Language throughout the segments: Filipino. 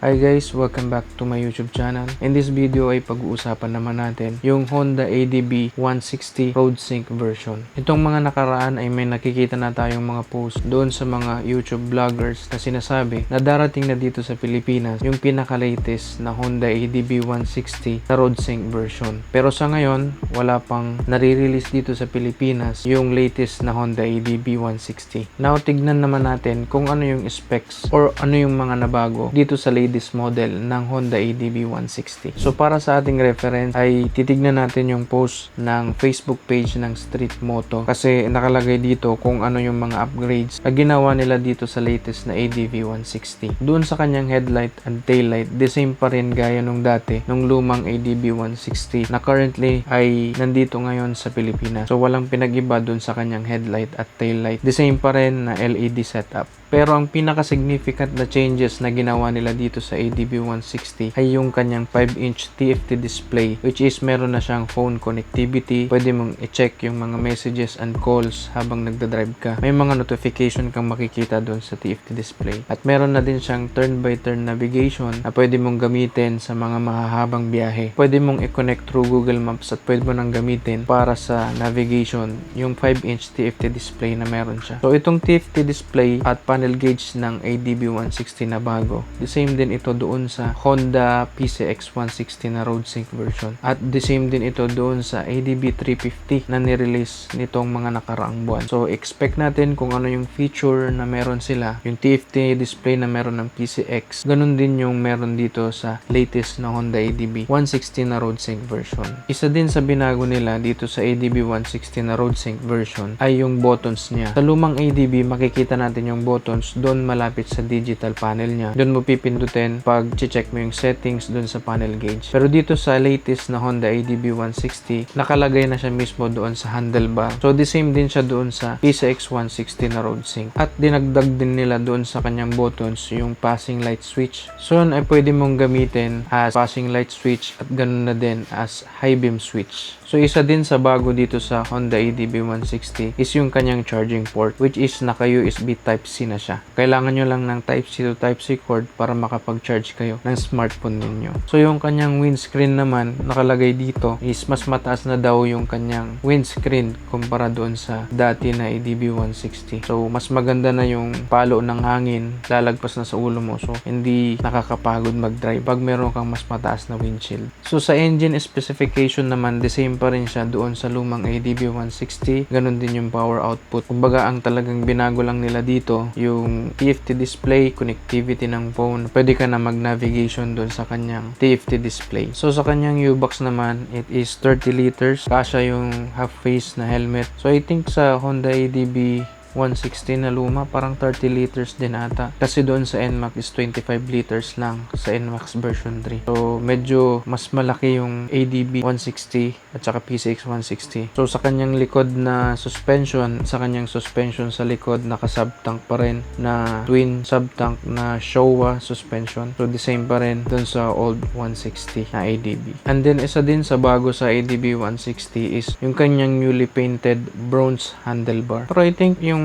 Hi guys, welcome back to my YouTube channel. In this video ay pag-uusapan naman natin yung Honda ADB 160 Road Sync version. Itong mga nakaraan ay may nakikita na tayong mga post doon sa mga YouTube vloggers na sinasabi na darating na dito sa Pilipinas yung pinaka-latest na Honda ADB 160 na Road Sync version. Pero sa ngayon, wala pang nare-release dito sa Pilipinas yung latest na Honda ADB 160. Now, tignan naman natin kung ano yung specs or ano yung mga nabago dito sa latest model ng Honda ADB 160. So para sa ating reference ay titignan natin yung post ng Facebook page ng Street Moto kasi nakalagay dito kung ano yung mga upgrades na ginawa nila dito sa latest na ADB 160. Doon sa kanyang headlight and taillight, the same pa rin gaya nung dati nung lumang ADB 160 na currently ay nandito ngayon sa Pilipinas. So walang pinag-iba doon sa kanyang headlight at taillight. The same pa rin na LED setup. Pero ang pinaka-significant na changes na ginawa nila dito sa ADB 160 ay yung kanyang 5-inch TFT display which is meron na siyang phone connectivity. Pwede mong i-check yung mga messages and calls habang nagdadrive ka. May mga notification kang makikita doon sa TFT display. At meron na din siyang turn-by-turn navigation na pwede mong gamitin sa mga mahahabang biyahe. Pwede mong i-connect through Google Maps at pwede mo nang gamitin para sa navigation yung 5-inch TFT display na meron siya. So itong TFT display at panel gauge ng ADB 160 na bago. The same din ito doon sa Honda PCX 160 na road sync version. At the same din ito doon sa ADB 350 na nirelease nitong mga nakaraang buwan. So expect natin kung ano yung feature na meron sila. Yung TFT display na meron ng PCX. Ganun din yung meron dito sa latest na Honda ADB 160 na road sync version. Isa din sa binago nila dito sa ADB 160 na road sync version ay yung buttons niya. Sa lumang ADB makikita natin yung buttons doon malapit sa digital panel niya. Doon mo pipindutin pag check mo yung settings doon sa panel gauge. Pero dito sa latest na Honda ADB 160, nakalagay na siya mismo doon sa handlebar. So the same din siya doon sa PCX 160 na road sync. At dinagdag din nila doon sa kanyang buttons yung passing light switch. So yun ay pwede mong gamitin as passing light switch at ganun na din as high beam switch. So isa din sa bago dito sa Honda ADB 160 is yung kanyang charging port which is naka USB Type-C na siya. Kailangan nyo lang ng Type-C to Type-C cord para makapag-charge kayo ng smartphone ninyo. So yung kanyang windscreen naman nakalagay dito is mas mataas na daw yung kanyang windscreen kumpara doon sa dati na ADB 160. So mas maganda na yung palo ng hangin lalagpas na sa ulo mo. So hindi nakakapagod mag-drive pag meron kang mas mataas na windshield. So sa engine specification naman the same pa rin siya doon sa lumang ADB 160. Ganon din yung power output. Kumbaga ang talagang binago lang nila dito yung TFT display, connectivity ng phone. Pwede ka na mag-navigation doon sa kanyang TFT display. So sa kanyang U-Box naman, it is 30 liters. Kasha yung half face na helmet. So I think sa Honda ADB 160 na luma, parang 30 liters din ata. Kasi doon sa NMAX is 25 liters lang sa NMAX version 3. So, medyo mas malaki yung ADB 160 at saka PCX 160. So, sa kanyang likod na suspension, sa kanyang suspension sa likod, naka-subtank pa rin na twin subtank na Showa suspension. So, the same pa rin doon sa old 160 na ADB. And then, isa din sa bago sa ADB 160 is yung kanyang newly painted bronze handlebar. Pero I think yung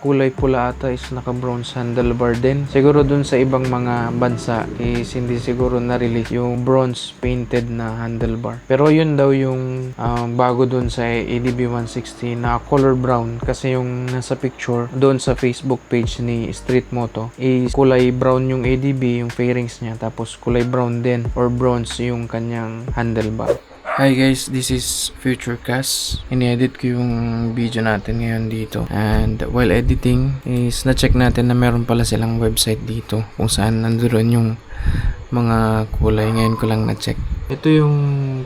kulay pula ata is naka-bronze handlebar din. Siguro dun sa ibang mga bansa is hindi siguro na-release yung bronze painted na handlebar. Pero yun daw yung um, bago dun sa ADB 160 na color brown kasi yung nasa picture doon sa Facebook page ni Street Moto is kulay brown yung ADB, yung fairings niya tapos kulay brown din or bronze yung kanyang handlebar. Hi guys, this is Future Cast. Ini-edit ko yung video natin ngayon dito. And while editing is na-check natin na meron pala silang website dito kung saan nandoon yung mga kulay. Ngayon ko lang na-check. Ito yung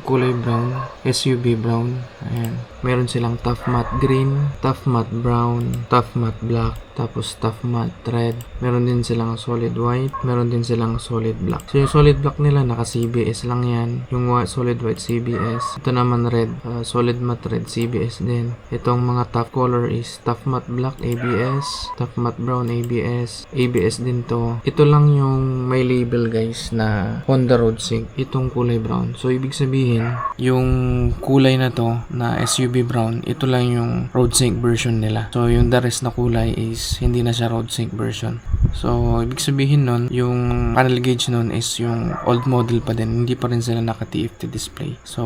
kulay brown, SUV brown. Ayan. Meron silang tough matte green, tough matte brown, tough matte black, tapos tough matte red. Meron din silang solid white, meron din silang solid black. So yung solid black nila naka CBS lang yan. Yung solid white CBS. Ito naman red, uh, solid matte red CBS din. Itong mga tough color is tough matte black ABS, tough matte brown ABS, ABS din to. Ito lang yung may label guys na Honda Road Sync. Itong kulay brown. So ibig sabihin, yung kulay na to na SUV brown, ito lang yung road sync version nila. So yung the rest na kulay is hindi na siya road sync version. So, ibig sabihin nun, yung panel gauge nun is yung old model pa din. Hindi pa rin sila naka-TFT display. So,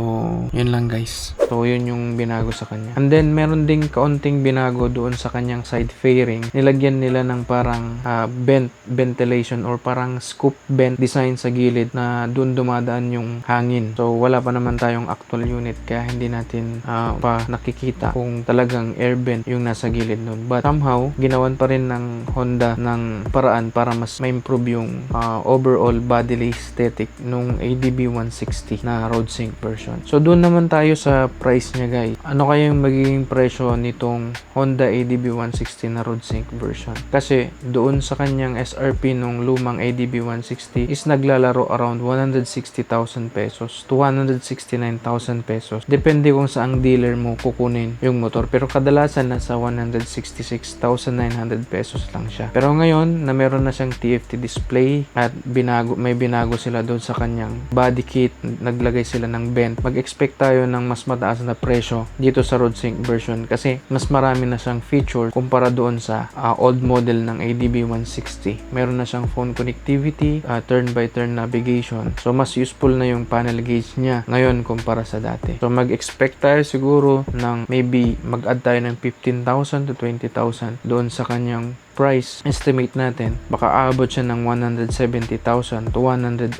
yun lang guys. So, yun yung binago sa kanya. And then, meron ding kaunting binago doon sa kanyang side fairing. Nilagyan nila ng parang ah, vent ventilation or parang scoop vent design sa gilid na doon dumadaan yung hangin. So, wala pa naman tayong actual unit kaya hindi natin ah, pa nakikita kung talagang air vent yung nasa gilid nun. But somehow, ginawan pa rin ng Honda ng paraan para mas ma-improve yung ah, overall bodily aesthetic nung ADB 160 na road sync version. So, doon naman tayo sa price niya guys. Ano kaya yung magiging presyo nitong Honda ADB 160 na road sync version? Kasi doon sa kanyang SRP nung lumang ADB 160 is naglalaro around 160,000 pesos to 169,000 pesos. Depende kung saang dealer mo kukunin yung motor. Pero kadalasan nasa 166,900 pesos lang siya. Pero ngayon na meron na siyang TFT display at binago may binago sila doon sa kanyang body kit, naglagay sila ng vent. Mag-expect tayo ng mas mataas na presyo dito sa road sync version kasi mas marami na siyang feature kumpara doon sa ah, old model ng ADB 160. Meron na siyang phone connectivity, ah, turn by turn navigation. So mas useful na yung panel gauge niya ngayon kumpara sa dati. So mag-expect tayo siguro ng maybe mag-add tayo ng 15,000 to 20,000 doon sa kanyang price estimate natin baka aabot siya ng 170,000 to 180,000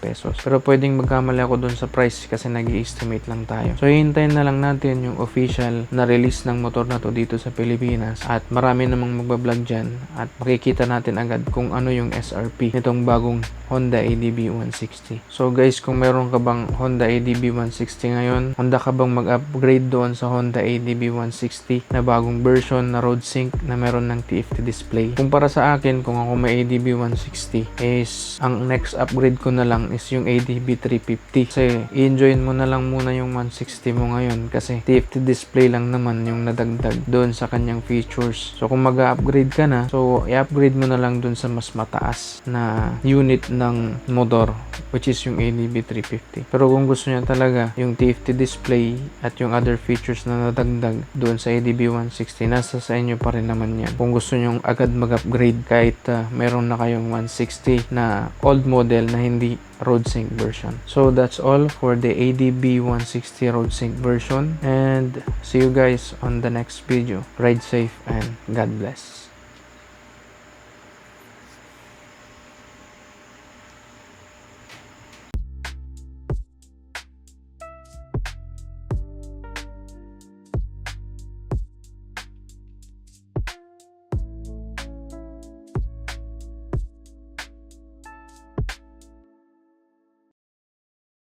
pesos. Pero pwedeng magkamali ako dun sa price kasi nag estimate lang tayo. So hintayin na lang natin yung official na release ng motor na to dito sa Pilipinas. At marami namang magbablog dyan at makikita natin agad kung ano yung SRP nitong bagong Honda ADB 160 so guys kung meron ka bang Honda ADB 160 ngayon Honda ka bang mag-upgrade doon sa Honda ADB 160 na bagong version na road sync na meron ng TFT display. Kumpara sa akin, kung ako may ADB 160, is ang next upgrade ko na lang is yung ADB 350. Kasi i-enjoyin mo na lang muna yung 160 mo ngayon kasi TFT display lang naman yung nadagdag doon sa kanyang features. So kung mag-upgrade ka na, so i-upgrade mo na lang doon sa mas mataas na unit ng motor which is yung ADB 350. Pero kung gusto niya talaga yung TFT display at yung other features na nadagdag doon sa ADB 160, nasa sa inyo pa rin naman yan. Kung gusto nyo agad mag-upgrade kahit uh, meron na kayong 160 na old model na hindi road sync version. So that's all for the ADB 160 road sync version and see you guys on the next video. Ride safe and God bless.